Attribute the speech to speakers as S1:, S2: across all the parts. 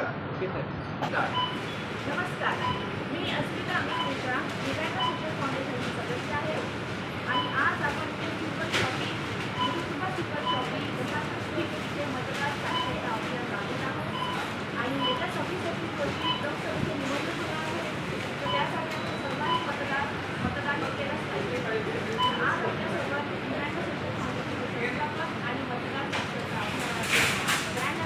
S1: करा Start.
S2: नमस्कार मी अस्मिता अमित मिश्रा दिव्यांग शिक्षक फाउंडेशनची सदस्य आहे आणि आज आपण ते super shoppy super super shoppy प्रशासकीय मतदार साक्षरता अभियान राबवत आहोत आणि येत्या सव्वीस एप्रिल रोजी लोकसभेची निवडणूक होणार आहे तर त्यासाठी आपण सर्वांनी मतदार मतदान हे केलंच पाहिजे आज आपल्यासोबत दिव्यांग शिक्षक फाउंडेशनचे संस्थापक आणि मतदार साक्षरता अभियानाचे ब्रँड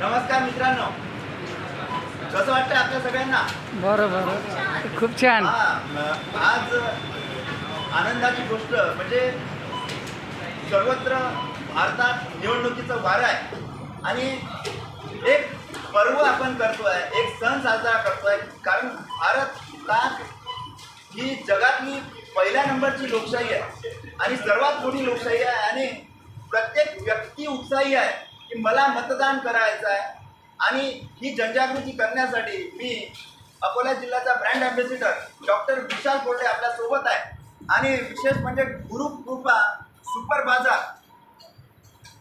S1: नमस्कार मित्रांनो. कसं वाटतं आपल्या सगळ्यांना?
S3: बरं बरं. खूप छान.
S1: आज आनंदाची गोष्ट म्हणजे सर्वत्र भारतात निवडणुकीचं वारं आहे. आणि एक पर्व आपण करतोय एक सण साजरा करतोय. कारण भारत हा ही जगातली पहिल्या नंबरची लोकशाही आहे. आणि सर्वात मोठी लोकशाही आहे आणि प्रत्येक व्यक्ती उत्साही आहे की मला मतदान करायचं आहे. आणि ही जनजागृती करण्यासाठी मी अकोला जिल्ह्याचा brand ambassador doctor Vishal Kolhe आपल्यासोबत आहे. आणि विशेष म्हणजे गुरु कृपा सुपर बाजार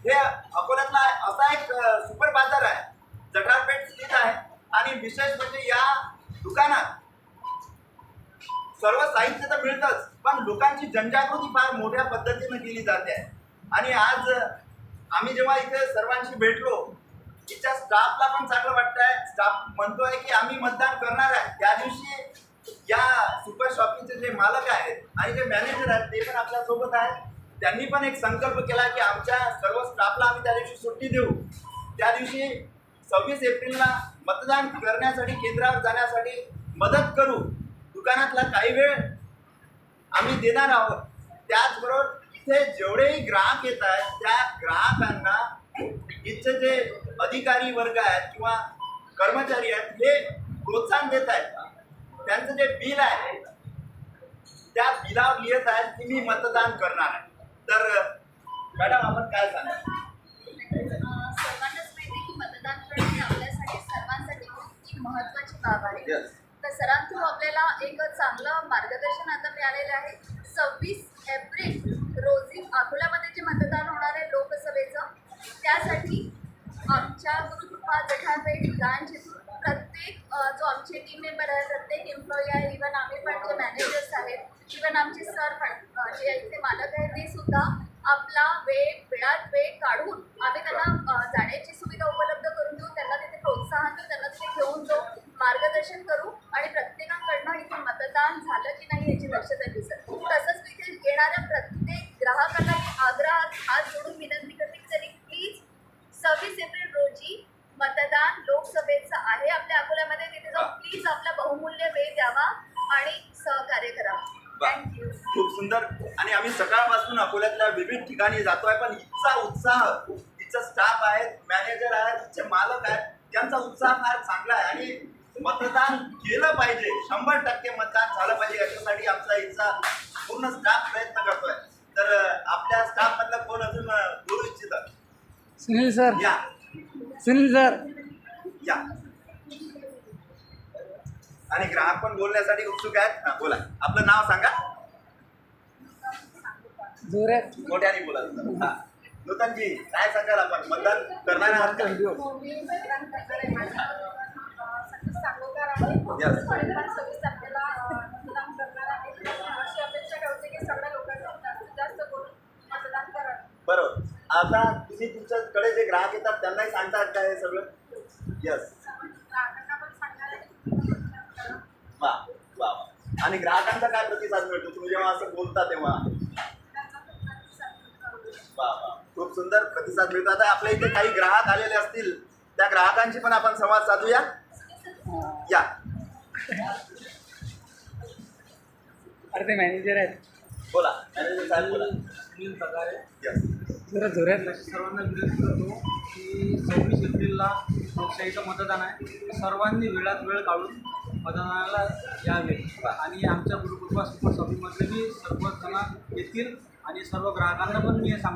S1: हे अकोल्यातला असा एक सुपर बाजार आहे. जठारपेठ स्थित आहे. आणि विशेष म्हणजे या दुकानात सर्व साहित्य तर मिळतंच पण लोकांची जनजागृती फार मोठ्या पद्धतीनं केली जाते. आहे आणि आज आम्ही जेव्हा इथे सर्वांशी भेटलो तिच्या स्टाफला पण चांगलं वाटतंय. स्टाफ म्हणतोय की आम्ही मतदान करणार आहे. त्या दिवशी या सुपर शॉपिंगचे जे मालक आहेत आणि जे मॅनेजर आहेत ते पण आपल्यासोबत आहेत. त्यांनी पण एक संकल्प केला की आमच्या सर्व स्टाफला आम्ही त्या दिवशी सुट्टी देऊ. त्या दिवशी सव्वीस एप्रिलला मतदान करण्यासाठी केंद्रावर जाण्यासाठी मदत करू. दुकानातला काही वेळ आम्ही देणार आहोत. त्याचबरोबर इथे जेवढेही ग्राहक येत आहेत त्या ग्राहकांना इथचे जे अधिकारी वर्ग आहेत किंवा कर्मचारी आहेत हे प्रोत्साहन देत आहेत. त्यांचं जे बिल आहे त्या बिलावर लिहित आहेत की मी मतदान करणार आहे. तर मॅडम आपण काय सांगाल?
S4: सर्वांनाच माहिती की मतदान करणे आपल्यासाठी सर्वांसाठी महत्त्वाची बाब आहे. तर सरांथ्रू आपल्याला एक चांगलं मार्गदर्शन आता मिळालेलं आहे. सव्वीस एप्रिल रोजी अकोल्यामध्ये जे मतदान होणार आहे लोकसभेचं त्यासाठी आमच्या गुरुकृपा जठारपेठ ब्रांच इथून प्रत्येक जो आमचे टीम मेंबर आहे प्रत्येक एम्प्लॉई आहे इवन आम्ही पण जे मॅनेजर्स आहेत इवन आमचे सर पण जे इथे मालक आहेत ते सुद्धा आपला वेळ वेळात वेळ काढून आम्ही त्यांना जाण्याची सुविधा उपलब्ध करून देऊ त्यांना तिथे प्रोत्साहन देऊ त्यांना तिथे घेऊन जाऊ मार्गदर्शन करू आणि प्रत्येकाकडनं इथे मतदान झालं की नाही याची दक्षता घेऊ सर तसंच इथे येणाऱ्या प्रत्येक ग्राहकांना मी आग्रहात हात जोडून विनंती करते की त्यांनी प्लीज सव्वीस एप्रिल रोजी मतदान लोकसभेचं आहे आपल्या अकोल्यामध्ये तिथे जाऊन प्लीज आपला बहुमूल्य वेळ द्यावा आणि सहकार्य करावं.
S1: वा.
S4: थँक्यू
S1: खूप सुंदर. आणि आम्ही सकाळपासून अकोल्यातल्या विविध ठिकाणी जातोय पण इथचा उत्साह इथचा स्टाफ आहे मॅनेजर आहेत इथचे मालक आहेत त्यांचा उत्साह फार चांगला आहे. आणि मतदान केलं पाहिजे. शंभर टक्के मतदान झालं पाहिजे. याच्यासाठी आमचा इथचा पूर्ण स्टाफ प्रयत्न करतोय. तर आपल्या स्टाफ मधलं कोण अजून बोलू इच्छित?
S3: सुनील सर.
S1: या.
S3: सुनील सर.
S1: या. आणि ग्राहक पण बोलण्यासाठी उत्सुक आहेत. हा, बोला. आपलं नाव सांगा. मोठ्याने बोला. हा. नूतनजी काय सांगाल आपण? मतदान करणार आहात का? Yes. बरोबर. आता तुम्ही तुमच्याकडे जे ग्राहक येतात त्यांनाही सांगतात काय हे सगळं? यस वा वा वा. आणि ग्राहकांचा काय प्रतिसाद मिळतो? तुम्ही जेव्हा असं बोलता तेव्हा. वा वा. खूप सुंदर प्रतिसाद मिळतो. आता आपल्या इथे काही ग्राहक आलेले असतील त्या ग्राहकांशी पण आपण संवाद साधूया. या.
S3: अरे ते मॅनेजर आहेत.
S1: बोला. मॅनेजर साहेब बोला.
S5: सुनील पगारे
S1: यस
S3: जरा जोरात
S5: सर्वांना विनंती करतो की सव्वीस एप्रिलला लोकशाहीचं मतदान आहे. सर्वांनी वेळात वेळ काढून मतदानाला यावे. आणि आमच्या गुरुकृपा सुपर शॉपिंगमधले मी सर्वजण येतील आणि सर्व ग्राहकांना पण मी हे सांगतो.